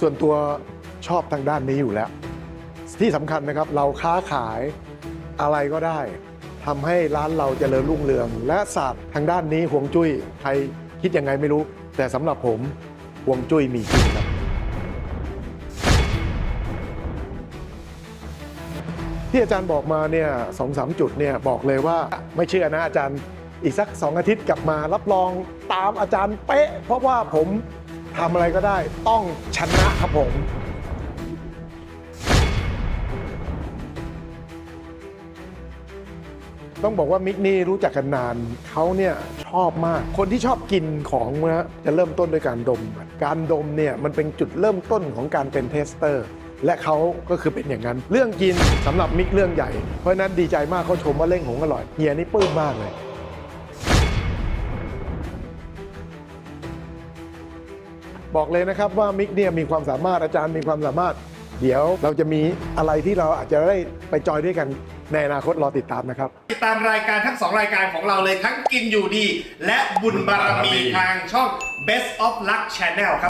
ส่วนตัวชอบทางด้านนี้อยู่แล้ว ที่สำคัญนะครับเราค้าขายอะไรก็ได้ทำให้ร้านเราเจริญรุ่งเรือง และศาสตร์ทางด้านนี้ห่วงจุ้ยใครคิดยังไงไม่รู้ แต่สำหรับผมห่วงจุ้ยมีจริงครับที่อาจารย์บอกมาเนี่ยสองสามจุดเนี่ยบอกเลยว่าไม่เชื่อนะอาจารย์อีกสักสองอาทิตย์กลับมารับรองตามอาจารย์เป๊ะ เพราะว่าผม ทำอะไรก็ได้ต้องชนะครับผม ต้องบอกว่ามิกนี่รู้จักกันนานเขาเนี่ยชอบมาก คนที่ชอบกินของนะจะเริ่มต้นด้วยการดม การดมเนี่ยมันเป็นจุดเริ่มต้นของการเป็นเทสเตอร์ และเขาก็คือเป็นอย่างนั้น เรื่องกินสำหรับมิกเรื่องใหญ่ เพราะฉะนั้นดีใจมากเขาชมว่าเล่งหงอร่อยเฮียนี่ปลื้มมากเลย บอกเลยนะครับว่ามิกเนี่ยมีความสามารถอาจารย์มีความสามารถ เดี๋ยวเราจะมีอะไรที่เราอาจจะได้ไปจอยด้วยกันในอนาคตรอติดตามนะครับ ติดตามรายการทั้ง 2 รายการของเราเลยทั้งกินอยู่ดี และบุญบารมีทางช่อง Best of Luck Channel ครับ